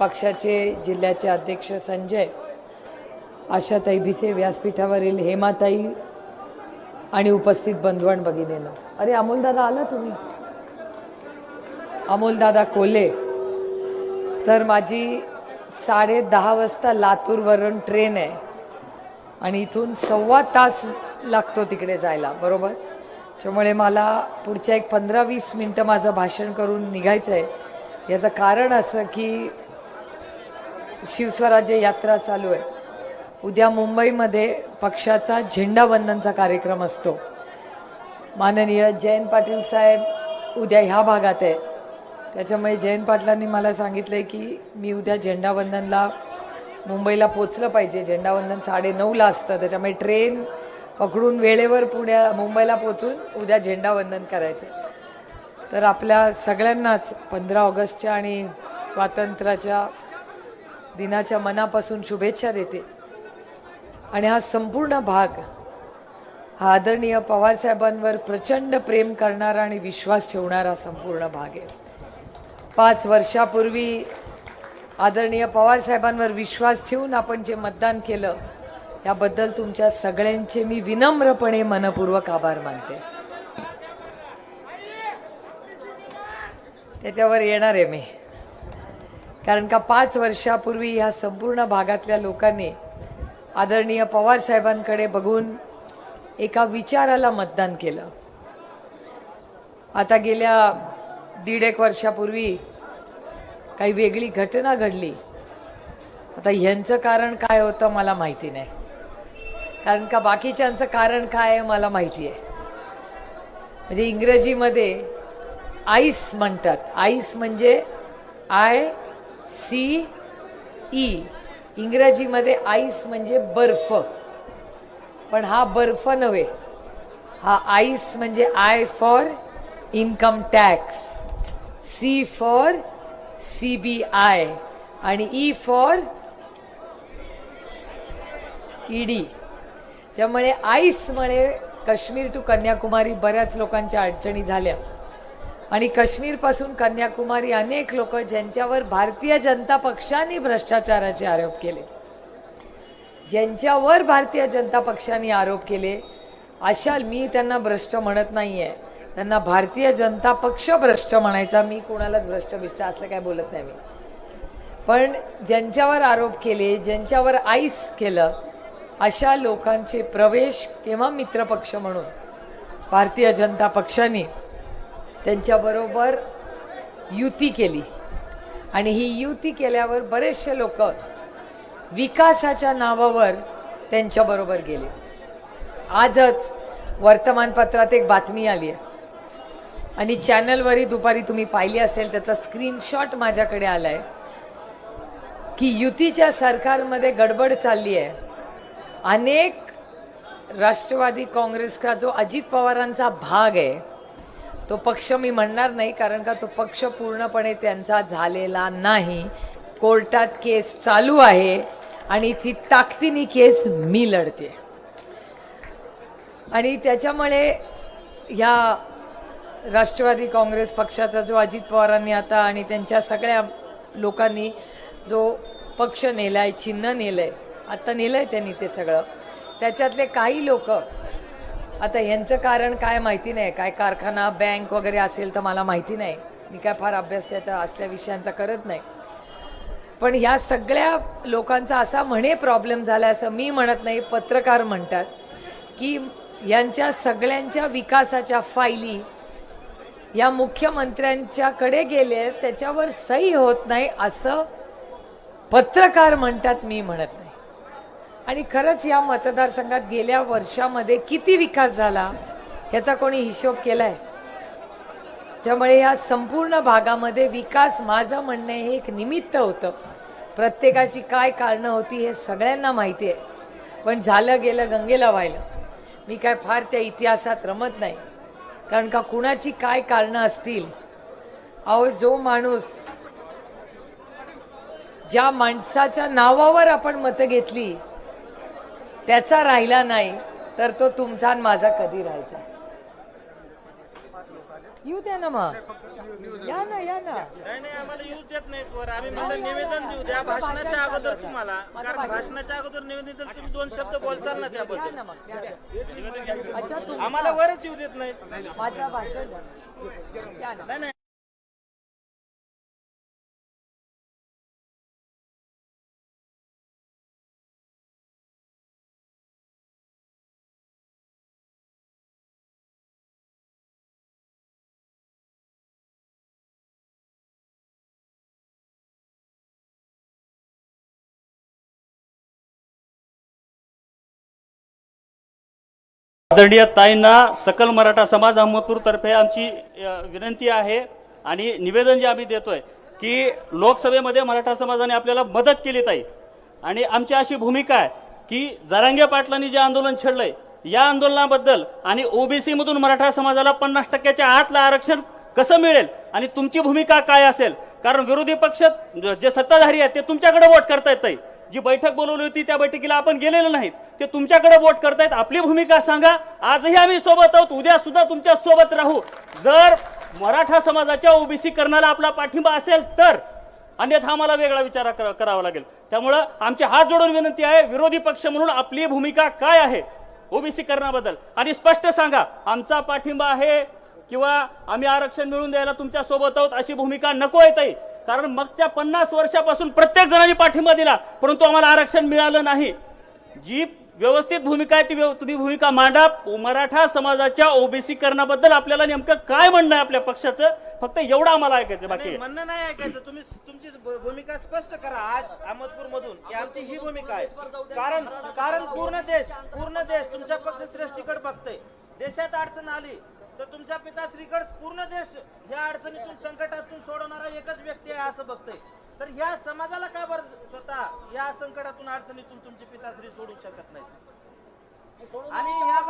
पक्षाचे जिल्ह्याचे अध्यक्ष संजय आशाताई भिसे व्यासपीठावरील हेमाताई आणि उपस्थित बंधवण भगिनीनं. अरे अमोलदादा आला तुम्ही? अमोलदादा कोले तर माझी साडे दहा वाजता लातूरवरून ट्रेन आहे आणि इथून सव्वा तास लागतो तिकडे जायला बरोबर? त्यामुळे मला पुढच्या एक पंधरा वीस मिनटं माझं भाषण करून निघायचं आहे याचं कारण असं की शिवस्वराज्य यात्रा चालू आहे. उद्या मुंबईमध्ये पक्षाचा झेंडावंदनचा कार्यक्रम असतो. माननीय जयंत पाटील साहेब उद्या ह्या भागात आहे त्याच्यामुळे जयंत पाटलांनी मला सांगितलं आहे की मी उद्या झेंडावंदनला मुंबईला पोचलं पाहिजे. झेंडावंदन साडेनऊला असतं. त्याच्यामुळे ट्रेन पकडून वेळेवर पुण्या मुंबईला पोचून उद्या झेंडावंदन करायचं तर आपल्या सगळ्यांनाच पंधरा ऑगस्टच्या आणि स्वातंत्र्याच्या दिनाच्या मनापासून शुभेच्छा देते. आणि हा संपूर्ण भाग हा आदरणीय पवारसाहेबांवर प्रचंड प्रेम करणारा आणि विश्वास ठेवणारा संपूर्ण भाग आहे. पाच वर्षापूर्वी आदरणीय पवारसाहेबांवर विश्वास ठेवून आपण जे मतदान केलं याबद्दल तुमच्या सगळ्यांचे मी विनम्रपणे मनपूर्वक आभार मानते. त्याच्यावर येणार आहे मी. कारण का पाच वर्षापूर्वी ह्या संपूर्ण भागातल्या लोकांनी आदरणीय पवार साहेबांकडे बघून एका विचाराला मतदान केलं. आता गेल्या दीड एक वर्षापूर्वी काही वेगळी घटना घडली. आता ह्यांचं कारण काय होतं मला माहिती नाही. कारण का बाकीच्यांचं कारण काय आहे मला माहिती आहे. म्हणजे इंग्रजीमध्ये आईस म्हणतात. आईस म्हणजे आय सी ई. इंग्रजीमध्ये आईस म्हणजे बर्फ. पण हा बर्फ नव्हे. हा आईस म्हणजे I for income tax. C for C B I. आणि ई फॉर ईडी त्यामुळे आईसमुळे काश्मीर टू कन्याकुमारी बऱ्याच लोकांच्या अडचणी झाल्या. आणि काश्मीरपासून कन्याकुमारी अनेक लोक ज्यांच्यावर भारतीय जनता पक्षाने भ्रष्टाचाराचे आरोप केले. ज्यांच्यावर भारतीय जनता पक्षाने आरोप केले अशा मी त्यांना भ्रष्ट म्हणत नाही आहे त्यांना भारतीय जनता पक्ष भ्रष्ट म्हणायचा मी कोणालाच भ्रष्ट बिष्ट असलं काय बोलत नाही मी. पण ज्यांच्यावर आरोप केले ज्यांच्यावर आईस केलं अशा लोकांचे प्रवेश किंवा मित्रपक्ष म्हणून? भारतीय जनता पक्षाने. त्यांच्याबरोबर युती केली. आणि ही युती केल्यावर बरेचसे लोक विकासाच्या नावावर त्यांच्याबरोबर गेले. आजच वर्तमानपत्रात एक बातमी आली आहे. आणि चॅनलवरही दुपारी तुम्ही पाहिली असेल त्याचा स्क्रीनशॉट माझ्याकडे आलाय. की युतीच्या सरकारमध्ये गडबड चालली आहे. अनेक राष्ट्रवादी काँग्रेस का जो अजित पवारांचा भाग आहे तो पक्ष मी म्हणणार नाही कारण का तो पक्ष पूर्णपणे त्यांचा झालेला नाही. कोर्टात केस चालू आहे आणि ती ताकदीनी केस मी लढते. आणि त्याच्यामुळे ह्या राष्ट्रवादी काँग्रेस पक्षाचा जो अजित पवारांनी आता आणि त्यांच्या सगळ्या लोकांनी जो पक्ष नेलाय चिन्ह नेलं आहे आत्ता नेलं आहे त्यांनी ते सगळं. त्याच्यातले काही लोक आता यांचं कारण काय माहिती नाही. काय कारखाना बँक वगैरे असेल तर मला माहिती नाही. मी काय फार अभ्यास त्याच्या असल्या विषयांचा करत नाही. पण ह्या सगळ्या लोकांचा असा म्हणे प्रॉब्लेम झाला असं मी म्हणत नाही. पत्रकार म्हणतात की यांच्या सगळ्यांच्या विकासाच्या फायली या मुख्यमंत्र्यांच्याकडे गेले त्याच्यावर सही होत नाही असं पत्रकार म्हणतात मी म्हणत नाही. आणि खरंच या मतदारसंघात गेल्या वर्षामध्ये किती विकास झाला ह्याचा कोणी हिशोब केलाय? त्यामुळे या संपूर्ण भागामध्ये विकास माझं म्हणणं हे एक निमित्त होतं. प्रत्येकाची काय कारणं होती हे सगळ्यांना माहिती आहे. पण झालं गेलं गंगेला व्हायला मी काय फार त्या इतिहासात रमत नाही. कारण का कुणाची काय कारणं असतील? अहो जो माणूस ज्या माणसाच्या नावावर आपण मतं घेतली त्याचा राहिला नाही तर तो तुमचा आणि माझा कधी राहायचा? येऊ द्या ना मग. या ना या ना. नाही नाही आम्हाला येऊच देत नाहीत वर. आम्ही म्हणलं निवेदन देऊ द्या. भाषणाच्या अगोदर तुम्हाला. कारण भाषणाच्या अगोदर निवेदन दिलं तुम्ही दोन शब्द बोलचाल ना या त्याबद्दल ना मग या ना. अच्छा आम्हाला वरच येऊ देत नाहीत. माझं भाषण या ना. नाही नाही. आदरणीय ताईंना सकल मराठा समाज अहमदपूरतर्फे आमची विनंती आहे आणि निवेदन जे आम्ही देतोय की लोकसभेमध्ये मराठा समाजाने आपल्याला मदत केली ताई. आणि आमची अशी भूमिका आहे की जरांगे पाटलांनी जे आंदोलन छेडलंय या आंदोलनाबद्दल आणि ओबीसी मधून मराठा समाजाला पन्नास टक्क्याच्या आतला आरक्षण कसं मिळेल आणि तुमची भूमिका काय असेल? कारण विरोधी पक्ष जे सत्ताधारी आहेत ते तुमच्याकडे वोट करतायत ताई. जी बैठक बोलवली होती त्या बैठकीला आपण गेलेलो नाहीत. ते तुमच्याकडे वोट करतायत. आपली भूमिका सांगा. आजही आम्ही सोबत आहोत. उद्या सुद्धा तुमच्यासोबत राहू. जर मराठा समाजाच्या ओबीसी करण्याला आपला पाठिंबा असेल तर अन्यथा आम्हाला वेगळा विचार कर- करावा लागेल. त्यामुळं आमचे हात जोडून विनंती आहे विरोधी पक्ष म्हणून आपली भूमिका काय आहे? ओबीसी करण्याबद्दल आणि स्पष्ट सांगा आमचा पाठिंबा आहे किंवा आम्ही आरक्षण मिळून द्यायला तुमच्यासोबत आहोत अशी भूमिका नको येत आहे कारण मागच्या पन्नास वर्षापासून प्रत्येक जणांनी पाठिंबा दिला परंतु आम्हाला आरक्षण मिळालं नाही. जी व्यवस्थित भूमिका आहे ती तुम्ही भूमिका मांडा. मराठा समाजाच्या ओबीसी करण्याबद्दल आपल्याला नेमकं काय म्हणणं आहे आपल्या पक्षाचं? फक्त एवढं आम्हाला ऐकायचं बाकी म्हणणं नाही ऐकायचं. तुम्ही तुमची भूमिका स्पष्ट करा आज अहमदपूर मधून की आमची ही भूमिका आहे. कारण कारण पूर्ण देश पूर्ण देश तुमच्या पक्ष श्रेष्ठीकडे बघतोय. देशात अडचण आली तर तुमच्या पिताश्रीकडे पूर्ण देश ह्या अडचणीतून संकटातून सोडवणारा एकच व्यक्ती आहे असं बघतोय. तर ह्या समाजाला का बरं स्वतः या संकटातून अडचणीतून तुमची पिताश्री सोडू शकत नाही आणि ह्या